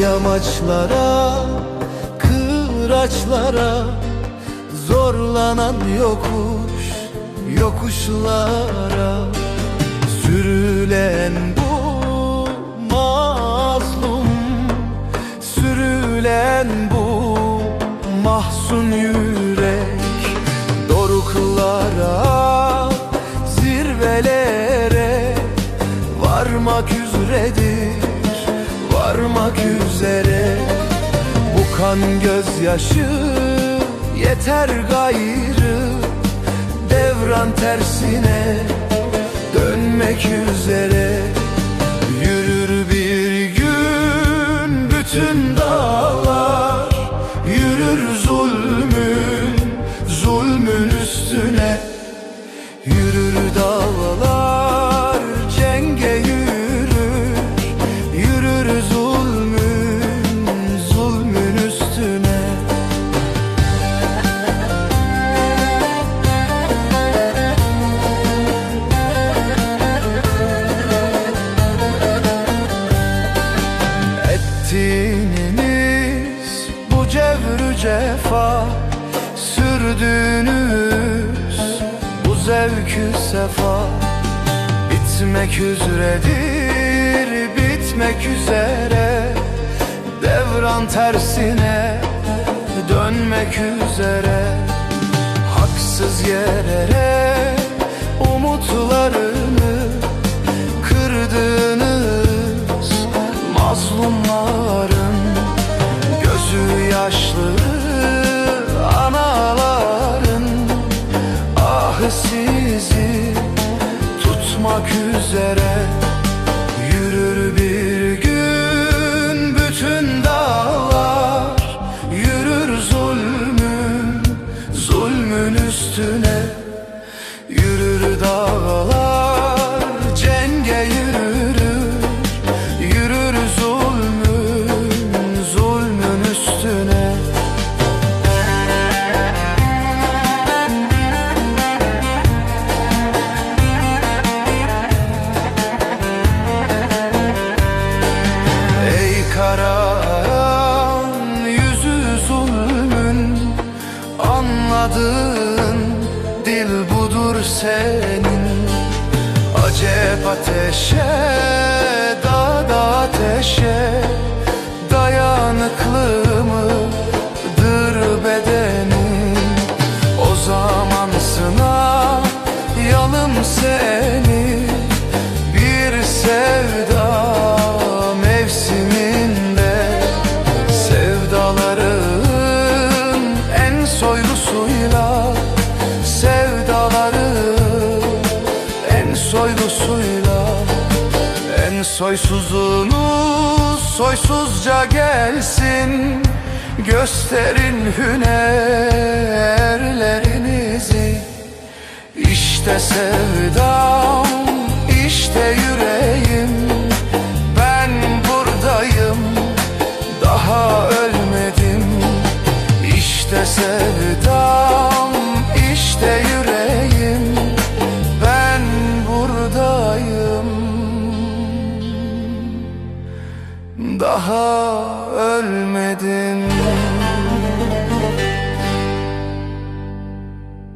Yamaçlara, kıraçlara Zorlanan yokuş, yokuşlara Sürülen bu mazlum Sürülen bu mahzun yürek Doruklara, zirvelere Varmak üzeredir, varmak üzere. Bu kan gözyaşı yeter gayrı. Devran tersine dönmek üzere Ettiğiniz bu cevrü cefa Sürdüğünüz bu zevkü sefa. Bitmek üzeredir, bitmek üzere. Devran tersine dönmek üzere. Haksız yere Anladığın dil budur senin. Acep ateşe, dağda ateşe Dayanıklı mıdır bedenin. O zaman sınayalım seni soylusuyla En soysuzunuz soysuzca gelsin Gösterin hünerlerinizi İşte sevdam, işte yüreğim Ben buradayım, daha ölmedim İşte sevdam, işte yüreğim Daha ölmedim.